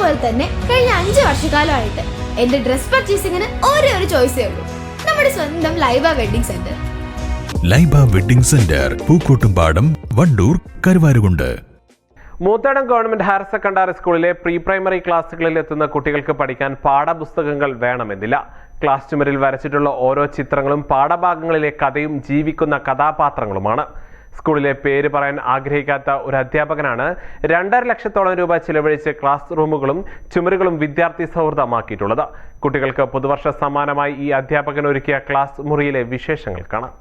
പോലെ തന്നെ കഴിഞ്ഞ അഞ്ച് വർഷക്കാലമായിട്ട് എന്റെ ഡ്രസ് പർച്ചേസിങ്ങിന് ഒരേ ഒരു ചോയ്സേ ഉള്ളൂ. നമ്മുടെ സ്വന്തം Laiba wedding centre. Laiba wedding centre Pookkottumpadam Wandoor Karuvarakundu. Moothedam government higher secondary സ്കൂളിലെ പ്രീ പ്രൈമറി ക്ലാസ്സുകളിൽ എത്തുന്ന കുട്ടികൾക്ക് പഠിക്കാൻ പാഠപുസ്തകങ്ങൾ വേണമെന്നില്ല. ക്ലാസ് ചുമരിൽ വരച്ചിട്ടുള്ള ഓരോ ചിത്രങ്ങളും പാഠഭാഗങ്ങളിലെ കഥയും ജീവിക്കുന്ന കഥാപാത്രങ്ങളുമാണ്. സ്കൂളിലെ പേര് പറയാൻ ആഗ്രഹിക്കാത്ത ഒരു അധ്യാപകനാണ് രണ്ടര ലക്ഷത്തോളം രൂപ ചിലവഴിച്ച് ക്ലാസ് റൂമുകളും ചുമരുകളും വിദ്യാർത്ഥി സൗഹൃദമാക്കിയിട്ടുള്ളത്. കുട്ടികൾക്ക് പുതുവർഷ സമ്മാനമായി ഈ അധ്യാപകൻ ഒരുക്കിയ ക്ലാസ് മുറിയിലെ വിശേഷങ്ങൾ കാണാം.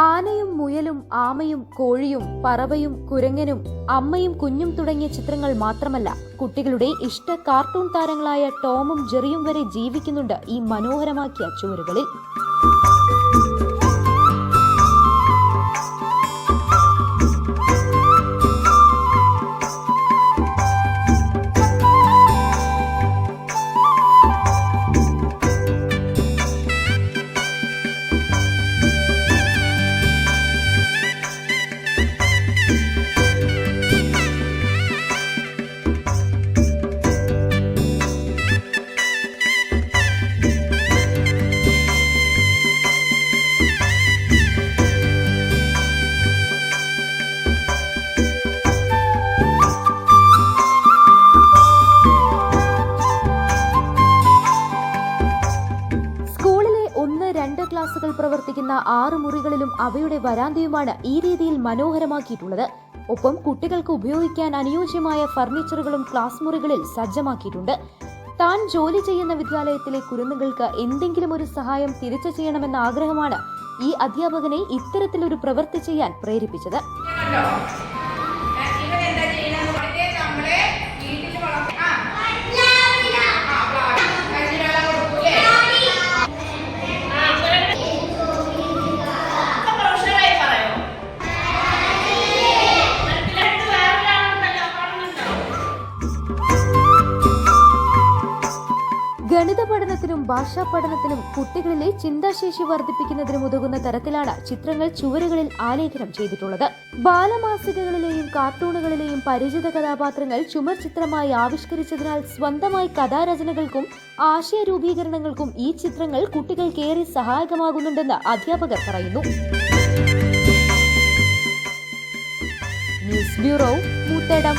ആനയും മുയലും ആമയും കോഴിയും പറവയും കുരങ്ങനും അമ്മയും കുഞ്ഞും തുടങ്ങിയ ചിത്രങ്ങൾ മാത്രമല്ല കുട്ടികളുടെ ഇഷ്ട കാർട്ടൂൺ താരങ്ങളായ ടോമും ജെറിയും വരെ ജീവിക്കുന്നുണ്ട് ഈ മനോഹരമാക്കിയ ചുവരുകളിൽ ക്ലാസുകൾ പ്രവർത്തിക്കുന്ന ആറ് മുറികളിലും അവയുടെ വരാന്തയുമാണ് ഈ രീതിയിൽ മനോഹരമാക്കിയിട്ടുള്ളത്. ഒപ്പം കുട്ടികൾക്ക് ഉപയോഗിക്കാൻ അനുയോജ്യമായ ഫർണിച്ചറുകളും ക്ലാസ് മുറികളിൽ സജ്ജമാക്കിയിട്ടുണ്ട്. താൻ ജോലി ചെയ്യുന്ന വിദ്യാലയത്തിലെ കുരുന്നുകൾക്ക് എന്തെങ്കിലും ഒരു സഹായം തിരിച്ചു ചെയ്യണമെന്ന ആഗ്രഹമാണ് ഈ അധ്യാപകനെ ഇത്തരത്തിലൊരു പ്രവൃത്തി ചെയ്യാൻ പ്രേരിപ്പിച്ചത്. ഗണിത പഠനത്തിനും ഭാഷാ പഠനത്തിനും കുട്ടികളിലെ ചിന്താശേഷി വർദ്ധിപ്പിക്കുന്നതിനും ഉതകുന്ന തരത്തിലാണ് ചിത്രങ്ങൾ ചുവരുകളിൽ ആലേഖനം ചെയ്തിട്ടുള്ളത്. ബാലമാസികകളിലെയും കാർട്ടൂണുകളിലെയും പരിചിത കഥാപാത്രങ്ങൾ ചുമർ ചിത്രമായി ആവിഷ്കരിച്ചതിനാൽ സ്വന്തമായി കഥാരചനകൾക്കും ആശയ രൂപീകരണങ്ങൾക്കും ഈ ചിത്രങ്ങൾ കുട്ടികൾക്കേറെ സഹായകമാകുന്നുണ്ടെന്ന് അധ്യാപകർ പറയുന്നു. News bureau Moothedam.